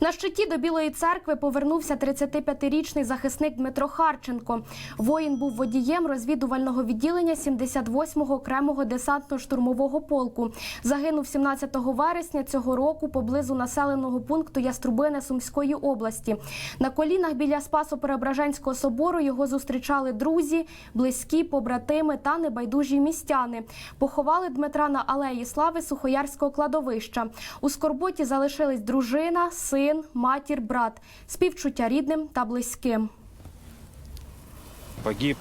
На щиті до Білої церкви повернувся 35-річний захисник Дмитро Харченко. Воїн був водієм розвідувального відділення 78-го окремого десантно-штурмового полку. Загинув 17 вересня цього року поблизу населеного пункту Яструбине Сумської області. На колінах біля Спасо-Преображенського собору його зустрічали друзі, близькі, побратими та небайдужі містяни. Поховали Дмитра на алеї слави Сухоярського кладовища. У скорботі залишились дружина, син, матір, брат, співчуття рідним та близьким. Погиб,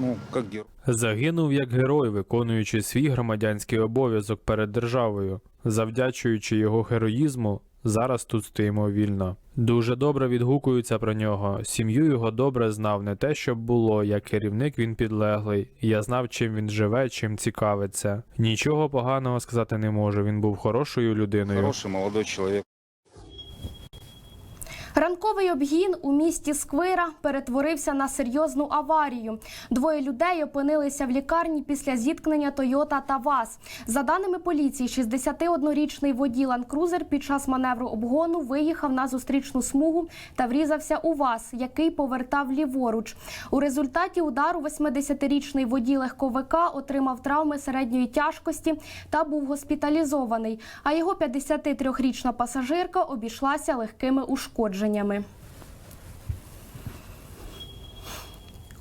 ну, как герой. Загинув як герой, виконуючи свій громадянський обов'язок перед державою. Завдячуючи його героїзму, зараз тут стоїмо вільно. Дуже добре відгукуються про нього. Сім'ю його добре знав, не те, щоб було, як керівник він підлеглий. Я знав, чим він живе, чим цікавиться. Нічого поганого сказати не можу. Він був хорошою людиною. Хороший молодой человек. Ранковий обгін у місті Сквира перетворився на серйозну аварію. Двоє людей опинилися в лікарні після зіткнення Тойота та ВАЗ. За даними поліції, 61-річний водій Ланкрузер під час маневру обгону виїхав на зустрічну смугу та врізався у ВАЗ, який повертав ліворуч. У результаті удару 80-річний водій легковика отримав травми середньої тяжкості та був госпіталізований. А його 53-річна пасажирка обійшлася легкими ушкодженнями обмеженнями.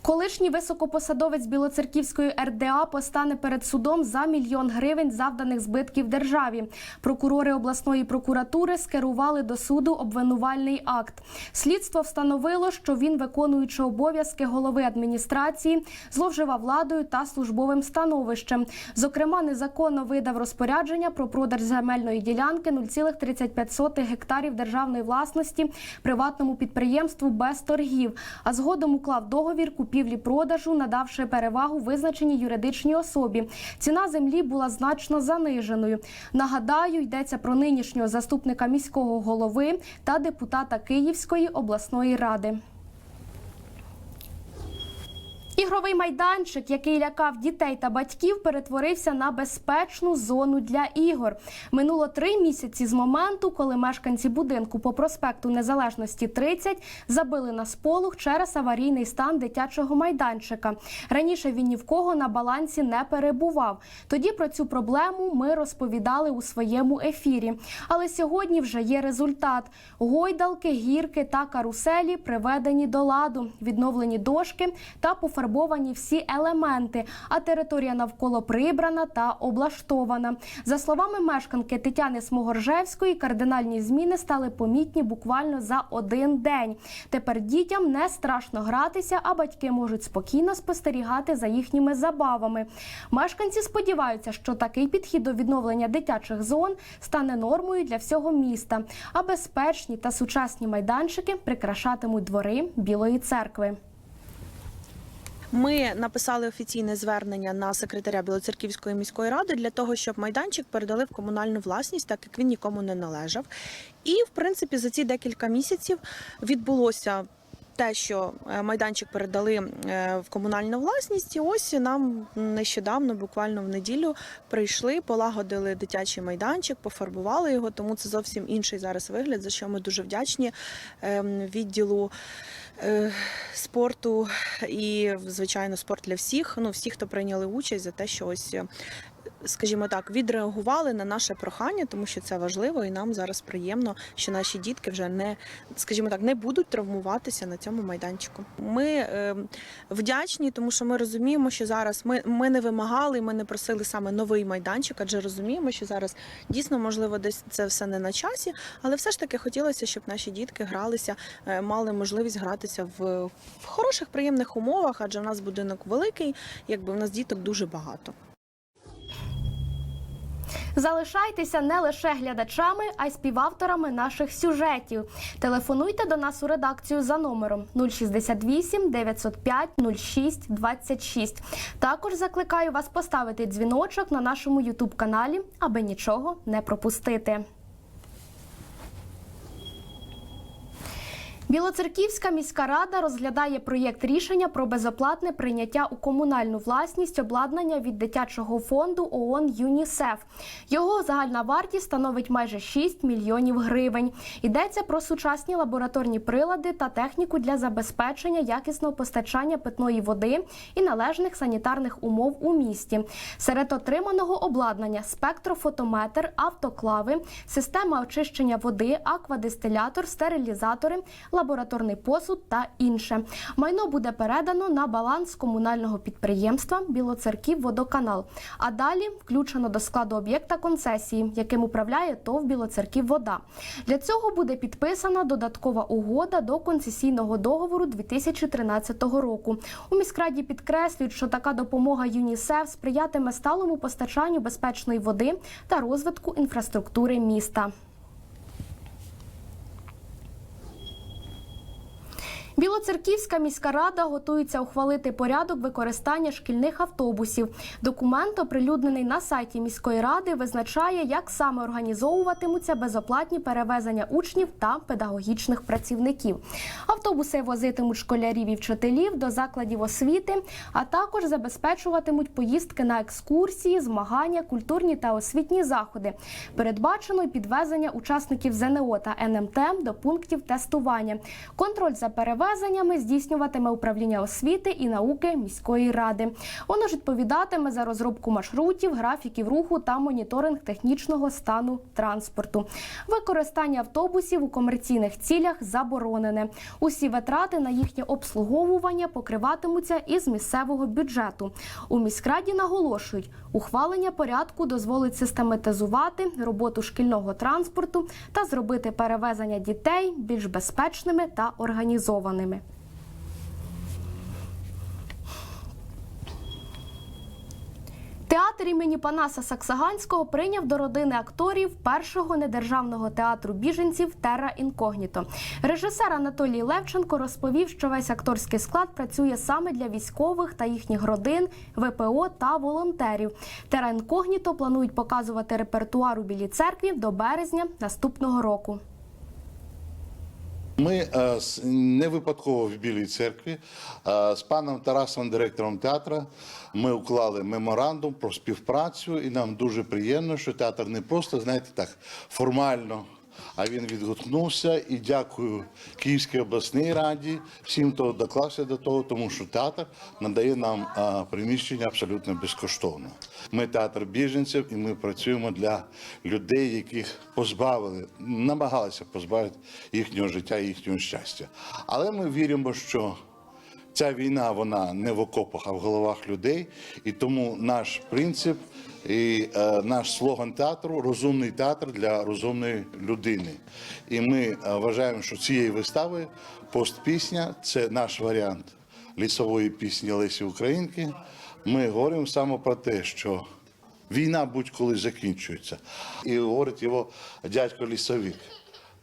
Колишній високопосадовець Білоцерківської РДА постане перед судом за мільйон гривень завданих збитків державі. Прокурори обласної прокуратури скерували до суду обвинувальний акт. Слідство встановило, що він, виконуючи обов'язки голови адміністрації, зловживав владою та службовим становищем. Зокрема, незаконно видав розпорядження про продаж земельної ділянки 0,35 гектарів державної власності приватному підприємству без торгів, а згодом уклав договір купівлі-продажу, надавши перевагу визначеній юридичній особі. Ціна землі була значно заниженою. Нагадаю, йдеться про нинішнього заступника міського голови та депутата Київської обласної ради. Ігровий майданчик, який лякав дітей та батьків, перетворився на безпечну зону для ігор. Минуло три місяці з моменту, коли мешканці будинку по проспекту Незалежності 30 забили на сполох через аварійний стан дитячого майданчика. Раніше він ні в кого на балансі не перебував. Тоді про цю проблему ми розповідали у своєму ефірі. Але сьогодні вже є результат: гойдалки, гірки та каруселі приведені до ладу, відновлені дошки та пофарбовані всі елементи. А територія навколо прибрана та облаштована. За словами мешканки Тетяни Смогоржевської, кардинальні зміни стали помітні буквально за один день. Тепер дітям не страшно гратися, а батьки можуть спокійно спостерігати за їхніми забавами. Мешканці сподіваються, що такий підхід до відновлення дитячих зон стане нормою для всього міста, а безпечні та сучасні майданчики прикрашатимуть двори Білої церкви. Ми написали офіційне звернення на секретаря Білоцерківської міської ради для того, щоб майданчик передали в комунальну власність, так як він нікому не належав. І в принципі за ці декілька місяців відбулося. Те, що е, майданчик передали е, в комунальну власність, і ось нам нещодавно, буквально в неділю, прийшли, полагодили дитячий майданчик, пофарбували його. Тому це зовсім інший зараз вигляд, за що ми дуже вдячні ем, відділу е, спорту і, звичайно, спорт для всіх. Ну, всі, хто прийняли участь за те, що ось. Скажімо так, відреагували на наше прохання, тому що це важливо, і нам зараз приємно, що наші дітки вже не, скажімо так, не будуть травмуватися на цьому майданчику. Ми е, вдячні, тому що ми розуміємо, що зараз ми, ми не вимагали, ми не просили саме новий майданчик, адже розуміємо, що зараз дійсно можливо десь це все не на часі, але все ж таки хотілося, щоб наші дітки гралися, е, мали можливість гратися в, в хороших, приємних умовах, адже в нас будинок великий, якби в нас діток дуже багато. Залишайтеся не лише глядачами, а й співавторами наших сюжетів. Телефонуйте до нас у редакцію за номером 068 905 06 26. Також закликаю вас поставити дзвіночок на нашому ютуб каналі, аби нічого не пропустити. Білоцерківська міська рада розглядає проєкт рішення про безоплатне прийняття у комунальну власність обладнання від дитячого фонду ООН ЮНІСЕФ. Його загальна вартість становить майже 6 мільйонів гривень. Йдеться про сучасні лабораторні прилади та техніку для забезпечення якісного постачання питної води і належних санітарних умов у місті. Серед отриманого обладнання спектрофотометр, автоклави, система очищення води, аквадистилятор, стерилізатори, лабораторний посуд та інше. Майно буде передано на баланс комунального підприємства Білоцерків водоканал. А далі включено до складу об'єкта концесії, яким управляє ТОВ Білоцерків вода. Для цього буде підписана додаткова угода до концесійного договору 2013 року. У міськраді підкреслюють, що така допомога ЮНІСЕФ сприятиме сталому постачанню безпечної води та розвитку інфраструктури міста. Білоцерківська міська рада готується ухвалити порядок використання шкільних автобусів. Документ, оприлюднений на сайті міської ради, визначає, як саме організовуватимуться безоплатні перевезення учнів та педагогічних працівників. Автобуси возитимуть школярів і вчителів до закладів освіти, а також забезпечуватимуть поїздки на екскурсії, змагання, культурні та освітні заходи. Передбачено підвезення учасників ЗНО та НМТ до пунктів тестування. Контроль за перевезеннями здійснюватиме управління освіти і науки міської ради. Воно ж відповідатиме за розробку маршрутів, графіків руху та моніторинг технічного стану транспорту. Використання автобусів у комерційних цілях заборонене. Усі витрати на їхнє обслуговування покриватимуться із місцевого бюджету. У міськраді наголошують, ухвалення порядку дозволить систематизувати роботу шкільного транспорту та зробити перевезення дітей більш безпечними та організованими. Театр імені Панаса Саксаганського прийняв до родини акторів першого недержавного театру біженців Терра Інкогніто. Режисер Анатолій Левченко розповів, що весь акторський склад працює саме для військових та їхніх родин, ВПО та волонтерів. Терра Інкогніто планують показувати репертуар у Білій церкві до березня наступного року. Ми е, не випадково в Білій церкві е, з паном Тарасом, директором театру, ми уклали меморандум про співпрацю, і нам дуже приємно, що театр не просто, знаєте, так формально. А він відгукнувся і дякую Київській обласній раді, всім, хто доклався до того, тому що театр надає нам приміщення абсолютно безкоштовно. Ми театр біженців, і ми працюємо для людей, яких позбавили, намагалися позбавити їхнього життя, і їхнього щастя. Але ми віримо, що Ця війна вона не в окопах, а в головах людей. І тому наш принцип і е, наш слоган театру розумний театр для розумної людини. І ми е, вважаємо, що цією виставою постпісня це наш варіант лісової пісні Лесі Українки. Ми говоримо саме про те, що війна будь-коли закінчується. І говорить його дядько лісовик.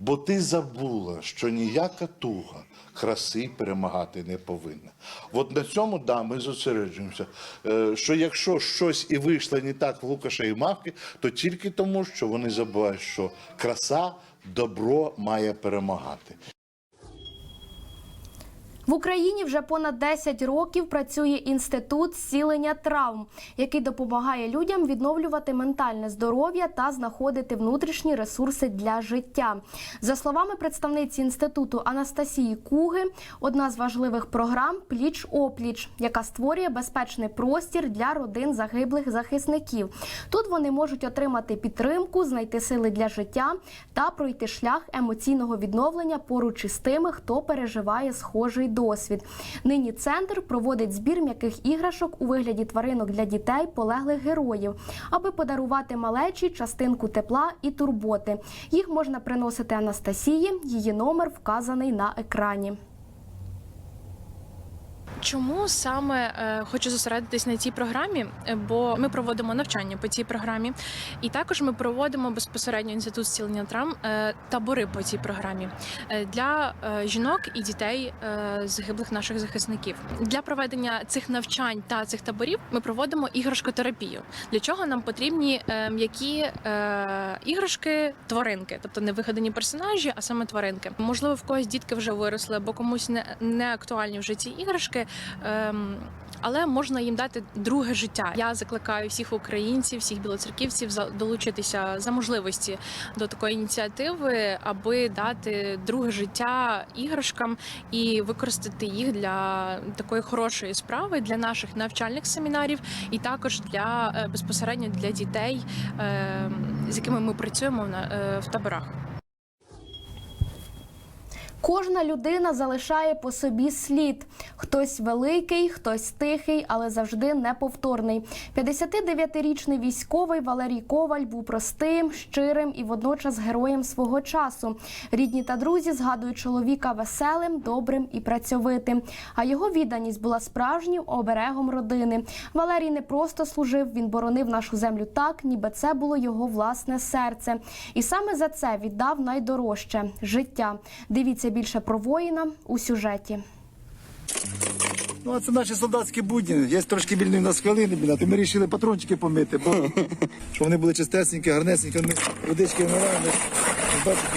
Бо ти забула, що ніяка туга краси перемагати не повинна. От на цьому да, ми зосереджуємося. Е, Що якщо щось і вийшло не так в Лукаша і Мавки, то тільки тому, що вони забувають, що краса, добро має перемагати. В Україні вже понад 10 років працює інститут зцілення травм, який допомагає людям відновлювати ментальне здоров'я та знаходити внутрішні ресурси для життя. За словами представниці інституту Анастасії Куги, одна з важливих програм пліч опліч, яка створює безпечний простір для родин загиблих захисників. Тут вони можуть отримати підтримку, знайти сили для життя та пройти шлях емоційного відновлення поруч із тими, хто переживає схожий досвід. Нині центр проводить збір м'яких іграшок у вигляді тваринок для дітей полеглих героїв, аби подарувати малечі частинку тепла і турботи. Їх можна приносити Анастасії. Її номер вказаний на екрані. Чому саме е, хочу зосередитись на цій програмі? Е, Бо ми проводимо навчання по цій програмі, і також ми проводимо безпосередньо інститут зцілення травм е, табори по цій програмі для жінок і дітей загиблих наших захисників. Для проведення цих навчань та цих таборів ми проводимо іграшкотерапію. Для чого нам потрібні м'які іграшки, тваринки, тобто не вигадані персонажі, а саме тваринки. Можливо, в когось дітки вже виросли, або комусь не, не актуальні вже ці іграшки. Ем, але можна їм дати друге життя. Я закликаю всіх українців, всіх білоцерківців долучитися за можливості до такої ініціативи, аби дати друге життя іграшкам і використати їх для такої хорошої справи для наших навчальних семінарів, і також для е, безпосередньо для дітей, е, з якими ми працюємо е, в таборах. Кожна людина залишає по собі слід. Хтось великий, хтось тихий, але завжди неповторний. 59-річний військовий Валерій Коваль був простим, щирим і водночас героєм свого часу. Рідні та друзі згадують чоловіка веселим, добрим і працьовитим. А його відданість була справжнім оберегом родини. Валерій не просто служив, він боронив нашу землю так, ніби це було його власне серце. І саме за це віддав найдорожче життя. Дивіться більше про воїна у сюжеті. Ну, а це наші солдатські будні. Є трошки вільні в нас хвилини, біля, ми вирішили патрончики помити, бо щоб вони були чистесенькі, гарнесенькі, ми водички вмираємо. Бачите,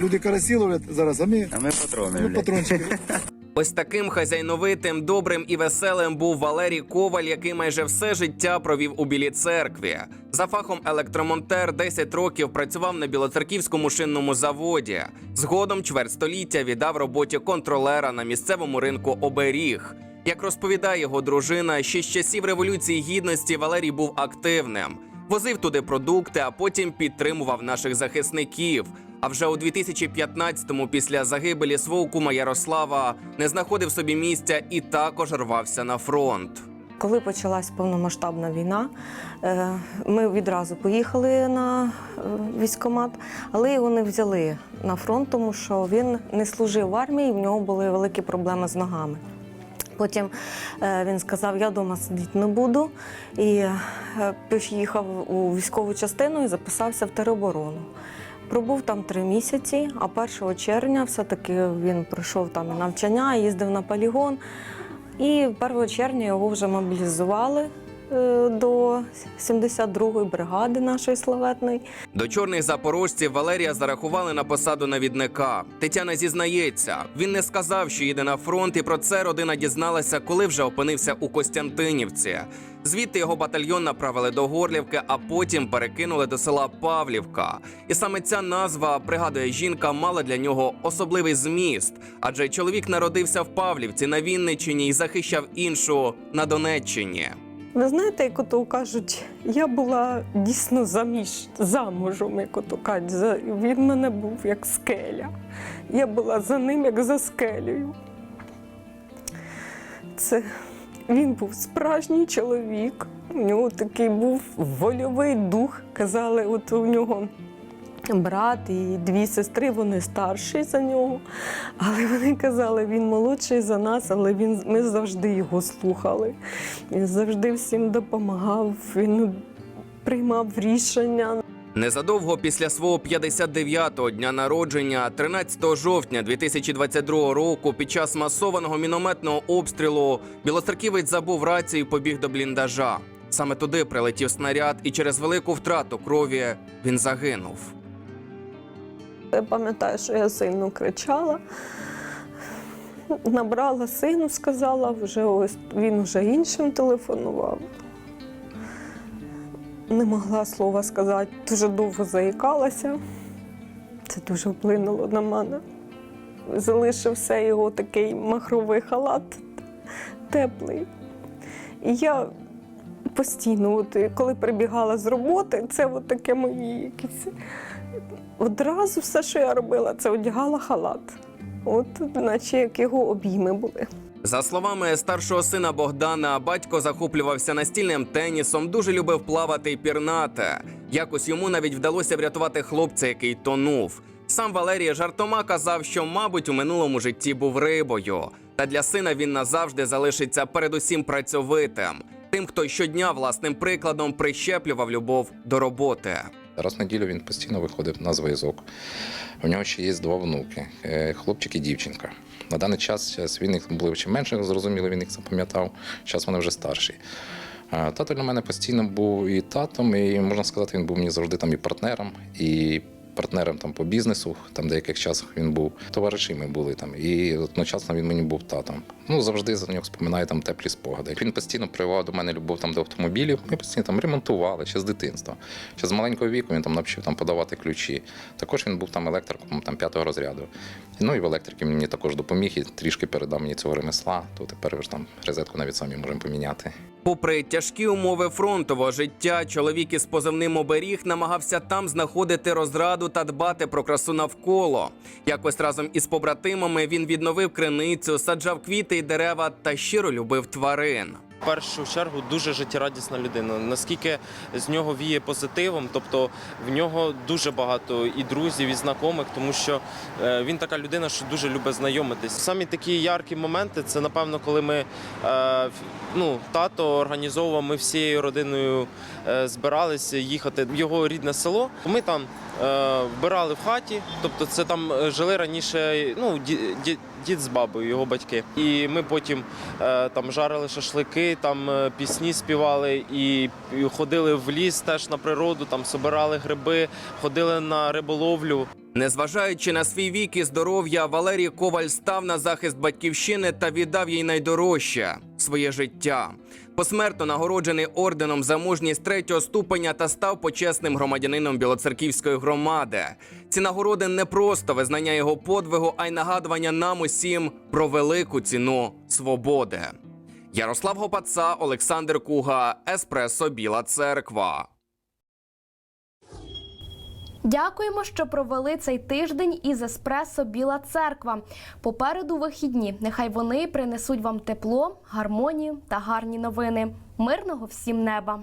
люди карасі ловлять зараз, а ми, А ми патрони. ми патрончики. Ось таким хазяйновитим, добрим і веселим був Валерій Коваль, який майже все життя провів у Білій церкві. За фахом електромонтер 10 років працював на білоцерківському шинному заводі. Згодом чверть століття віддав роботі контролера на місцевому ринку оберіг. Як розповідає його дружина, ще з часів революції гідності Валерій був активним. Возив туди продукти, а потім підтримував наших захисників. А вже у 2015-му, після загибелі свого кума Ярослава, не знаходив собі місця і також рвався на фронт. Коли почалась повномасштабна війна, е, ми відразу поїхали на е, військкомат, але його не взяли на фронт, тому що він не служив в армії, в нього були великі проблеми з ногами. Потім е, він сказав, я вдома сидіти не буду, і поїхав у військову частину і записався в тероборону. Пробув там три місяці, а 1 червня все-таки він пройшов там навчання, їздив на полігон. І 1 червня його вже мобілізували е, до 72-ї бригади нашої славетної. До чорних запорожців Валерія зарахували на посаду навідника. Тетяна зізнається, він не сказав, що їде на фронт, і про це родина дізналася, коли вже опинився у Костянтинівці. Звідти його батальйон направили до Горлівки, а потім перекинули до села Павлівка. І саме ця назва, пригадує жінка, мала для нього особливий зміст, адже чоловік народився в Павлівці на Вінниччині і захищав іншу на Донеччині. Ви знаєте, як ото кажуть, я була дійсно заміж замужем, як ото кажуть. Він мене був як скеля. Я була за ним, як за скелею. Це він був справжній чоловік. У нього такий був вольовий дух. Казали, от у нього брат і дві сестри, вони старші за нього. Але вони казали, він молодший за нас, але він, ми завжди його слухали. Він завжди всім допомагав, він приймав рішення. Незадовго після свого 59-го дня народження, 13 жовтня 2022 року, під час масованого мінометного обстрілу, білоцерківець забув рацію і побіг до бліндажа. Саме туди прилетів снаряд, і через велику втрату крові він загинув. Я пам'ятаю, що я сильно кричала. Набрала сину, сказала, вже ось він вже іншим телефонував. Не могла слова сказати, дуже довго заїкалася. Це дуже вплинуло на мене. Залишився його такий махровий халат теплий. І я постійно, от, коли прибігала з роботи, це от таке мої якісь Одразу все, що я робила, це одягала халат. От, наче як його обійми були. За словами старшого сина Богдана, батько захоплювався настільним тенісом, дуже любив плавати і пірнати. Якось йому навіть вдалося врятувати хлопця, який тонув. Сам Валерій жартома казав, що, мабуть, у минулому житті був рибою. Та для сина він назавжди залишиться передусім працьовитим, тим, хто щодня власним прикладом прищеплював любов до роботи. Раз в неділю він постійно виходив на зв'язок. У нього ще є два внуки: е, хлопчик і дівчинка. На даний час час він їх були ще менше, зрозуміло, він їх запам'ятав. Зараз вони вже старші. Тато для мене постійно був і татом, і можна сказати, він був мені завжди там і партнером, і партнером там по бізнесу. Там деяких часах він був товаришами були там, і одночасно він мені був татом. Ну завжди за нього споминаю там теплі спогади. Він постійно прививав до мене любов там до автомобілів. Ми постійно там ремонтували ще з дитинства. Ще з маленького віку він там навчив там подавати ключі. Також він був там електриком там п'ятого розряду. Ну і в електриці мені також допоміг і трішки передав мені цього ремесла. То тепер вже там розетку навіть самі можемо поміняти. Попри тяжкі умови фронтового життя, чоловік із позивним оберіг намагався там знаходити розраду та дбати про красу навколо. Якось разом із побратимами він відновив криницю, саджав квіти й дерева та щиро любив тварин. В першу чергу дуже життєрадісна людина. Наскільки з нього віє позитивом, тобто в нього дуже багато і друзів, і знайомих, тому що е, він така людина, що дуже любить знайомитись. Самі такі яркі моменти це напевно, коли ми е, ну, тато організовував, ми всією родиною е, збиралися їхати в його рідне село. Ми там вбирали в хаті, тобто це там жили раніше ну, ді, ді, дід з бабою, його батьки. І ми потім там жарили шашлики, там е, пісні співали і, ходили в ліс теж на природу, там собирали гриби, ходили на риболовлю. Незважаючи на свій вік і здоров'я, Валерій Коваль став на захист батьківщини та віддав їй найдорожче своє життя. Посмертно нагороджений орденом за мужність третього ступеня та став почесним громадянином Білоцерківської громади. Ці нагороди не просто визнання його подвигу, а й нагадування нам усім про велику ціну свободи. Ярослав Гопаца, Олександр Куга, Еспресо Біла Церква. Дякуємо, що провели цей тиждень із еспресо Біла Церква. Попереду вихідні. Нехай вони принесуть вам тепло, гармонію та гарні новини. Мирного всім неба!